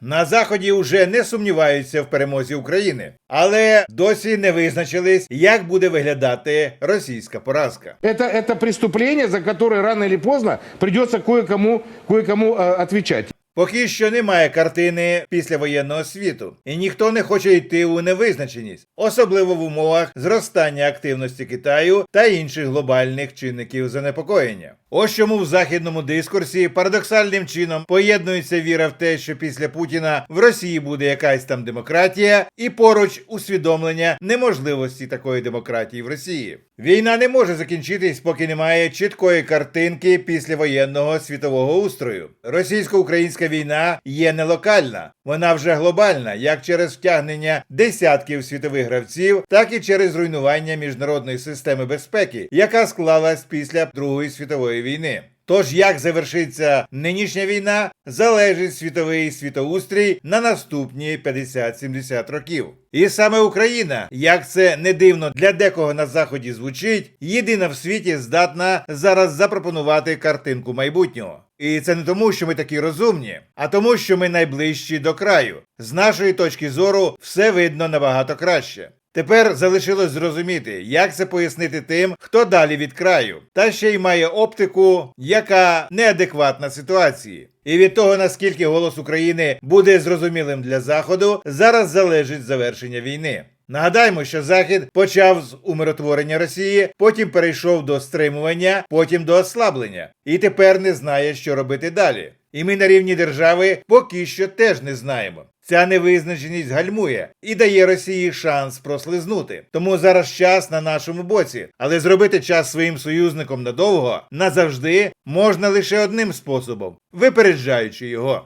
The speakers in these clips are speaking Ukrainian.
На заході вже не сумніваються в перемозі України, але досі не визначились, як буде виглядати російська поразка. Это, это преступление, за которое рано или поздно придется кое-кому кое-кому э, отвечать. Поки що немає картини післявоєнного світу, і ніхто не хоче йти у невизначеність, особливо в умовах зростання активності Китаю та інших глобальних чинників занепокоєння. Ось чому в західному дискурсі парадоксальним чином поєднується віра в те, що після Путіна в Росії буде якась там демократія, і поруч усвідомлення неможливості такої демократії в Росії. Війна не може закінчитись, поки немає чіткої картинки післявоєнного світового устрою. Російсько-українська війна є не локальна, вона вже глобальна, як через втягнення десятків світових гравців, так і через руйнування міжнародної системи безпеки, яка склалась після Другої світової війни. Тож як завершиться нинішня війна, залежить світовий світоустрій на наступні 50-70 років. І саме Україна, як це не дивно для декого на заході звучить, єдина в світі здатна зараз запропонувати картинку майбутнього. І це не тому, що ми такі розумні, а тому, що ми найближчі до краю. З нашої точки зору все видно набагато краще. Тепер залишилось зрозуміти, як це пояснити тим, хто далі від краю, та ще й має оптику, яка неадекватна ситуації. І від того, наскільки голос України буде зрозумілим для Заходу, зараз залежить завершення війни. Нагадаємо, що Захід почав з умиротворення Росії, потім перейшов до стримування, потім до ослаблення, і тепер не знає, що робити далі. І ми на рівні держави поки що теж не знаємо. Ця невизначеність гальмує і дає Росії шанс прослизнути. Тому зараз час на нашому боці. Але зробити час своїм союзником надовго назавжди можна лише одним способом випереджаючи його.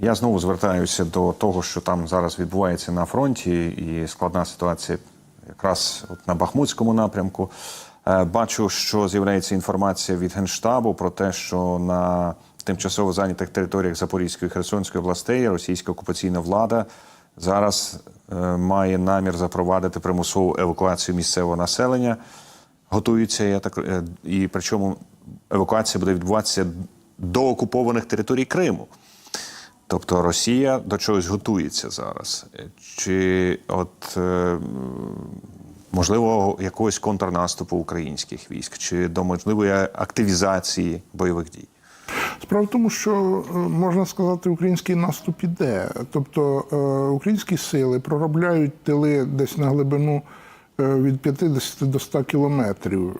Я знову звертаюся до того, що там зараз відбувається на фронті, і складна ситуація якраз от на Бахмутському напрямку. Е, Бачу, що з'являється інформація від Генштабу про те, що на тимчасово зайнятих територіях Запорізької Херсонської областей російська окупаційна влада зараз е, має намір запровадити примусову евакуацію місцевого населення. Готуються, я так е, і причому евакуація буде відбуватися до окупованих територій Криму. Тобто Росія до чогось готується зараз. Чи от е, можливо якогось контрнаступу українських військ, чи до можливої активізації бойових дій? Справа в тому, що е, можна сказати, український наступ іде. Тобто е, українські сили проробляють тили десь на глибину е, від 50 до 100 кілометрів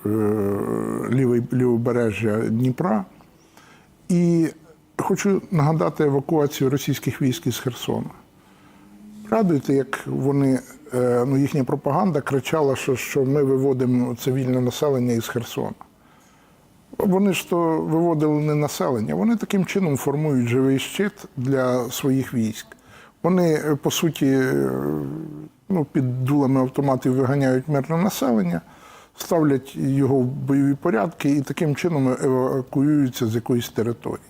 лівобережжя Дніпра. І хочу нагадати евакуацію російських військ із Херсона. Пригадуєте, як вони, ну їхня пропаганда кричала, що, що ми виводимо цивільне населення із Херсона. Вони ж то виводили не населення, вони таким чином формують живий щит для своїх військ. Вони, е, по суті, е, ну, під дулами автоматів виганяють мирне населення, ставлять його в бойові порядки і таким чином евакуюються з якоїсь території.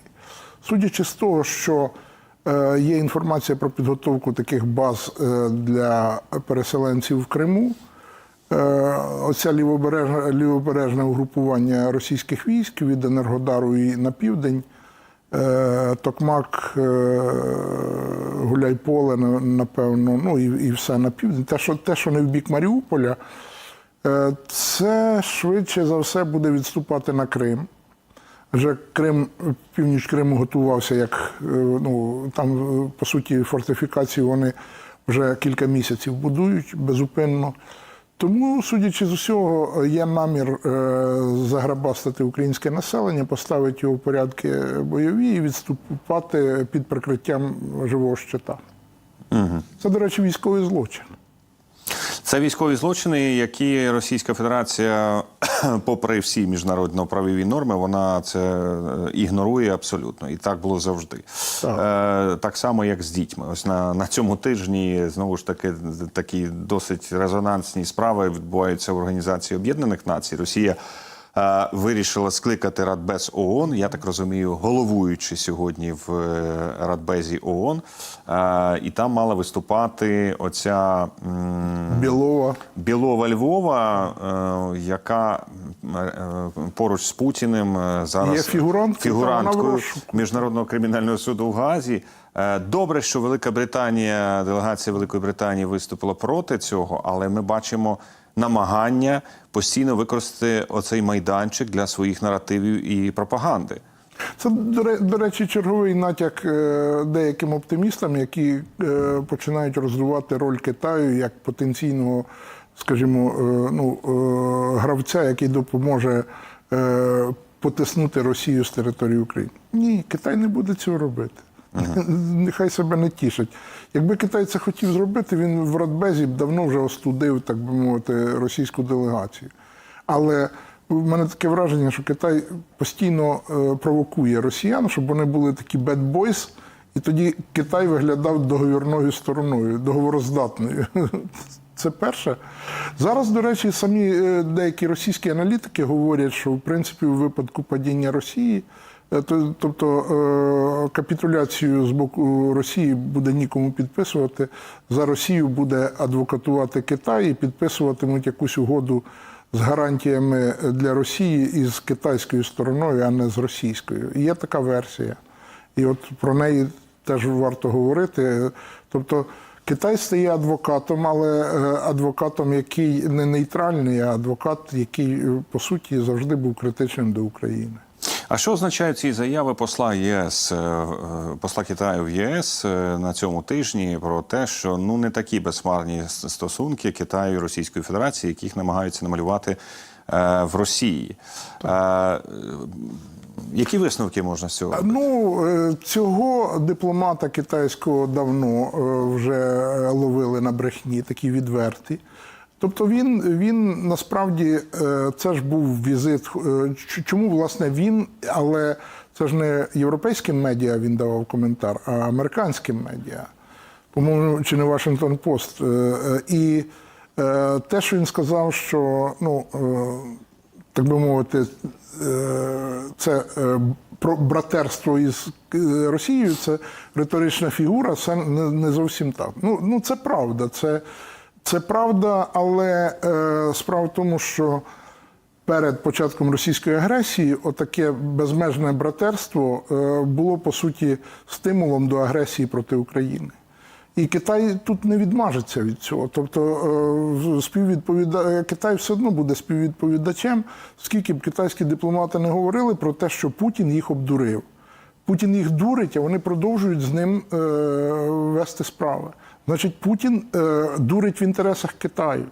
Судячи з того, що е, є інформація про підготовку таких баз для переселенців в Криму, Е, Оця лівобережне, лівобережне угрупування російських військ від Енергодару і на південь, е, Токмак, е, Гуляйполе, напевно, ну і, і все на південь. Те, що, те, що не в бік Маріуполя, це швидше за все буде відступати на Крим. Вже Крим, північ Криму готувався як ну там, по суті, фортифікації вони вже кілька місяців будують безупинно. Тому, судячи з усього, є намір заграбастити заграбастати українське населення, поставити його в порядки бойові і відступати під прикриттям живого щита. Це, до речі, військовий злочин. Це військові злочини, які Російська Федерація, попри всі міжнародно-правові норми, вона це е, ігнорує абсолютно. І так було завжди. Так. Е, так само, як з дітьми. Ось на, на цьому тижні знову ж таки такі досить резонансні справи відбуваються в Організації Об'єднаних Націй. Росія вирішила скликати Радбез ООН. Я так розумію, головуючи сьогодні в е, Радбезі ООН. Е, і там мала виступати оця. Білова. Білова Львова, е, яка е, поруч з Путіним е, зараз Є в фігуранткою. Міжнародного кримінального суду в Газі. Е, Добре, що Велика Британія, делегація Великої Британії виступила проти цього, але ми бачимо намагання постійно використати оцей майданчик для своїх наративів і пропаганди. Це, до речі, черговий натяк е, деяким оптимістам, які е, починають розвивати роль Китаю як потенційного, скажімо, е, ну, гравця, який допоможе потиснути Росію з території України. Ні, Китай не буде цього робити. Нехай себе не тішить. Якби Китай це хотів зробити, він в Радбезі б давно вже остудив, так би мовити, російську делегацію. Але в мене таке враження, що Китай постійно е, провокує росіян, щоб вони були такі boys, і тоді Китай виглядав договірною стороною, договороздатною. Це перше. Зараз, до речі, самі е, деякі російські аналітики говорять, що в принципі у випадку падіння Росії, тобто е, капітуляцію з боку Росії буде нікому підписувати. За Росію буде адвокатувати Китай і підписуватимуть якусь угоду з гарантіями для Росії із китайською стороною, а не з російською. Є така версія. І от про неї теж варто говорити. Тобто Китай стає адвокатом, але е, адвокатом, який не нейтральний, а адвокат, який е, по суті завжди був критичним до України. А що означають ці заяви посла ЄС, е, е, посла Китаю в ЄС е, на цьому тижні про те, що ну не такі безмарні с- стосунки Китаю і Російської Федерації, яких намагаються намалювати в Росії? Які висновки можна з цього? Ну цього дипломата китайського давно вже ловили на брехні, такі відверті. Тобто він, він насправді е, це ж був візит. е, Чому власне він, але це ж не європейським медіа він давав коментар, а американським медіа. По-моєму, чи не Вашингтон Пост. Е, І те, що він сказав, що ну. так би мовити, це братерство із Росією, це риторична фігура, це не зовсім так. Ну, ну це правда, це, це правда, але е, справа в тому, що перед початком російської агресії отаке безмежне братерство е, було по суті стимулом до агресії проти України. І Китай тут не відмажеться від цього. Тобто е, співвідповіда... Китай все одно буде співвідповідачем, скільки б китайські дипломати не говорили про те, що Путін їх обдурив. Путін їх дурить, а вони продовжують з ним е, вести справи. Значить, Путін е, дурить в інтересах Китаю.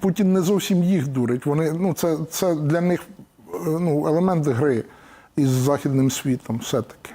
Путін- не зовсім їх дурить. Вони, ну, це, це для них е, ну, елемент гри із західним світом все-таки.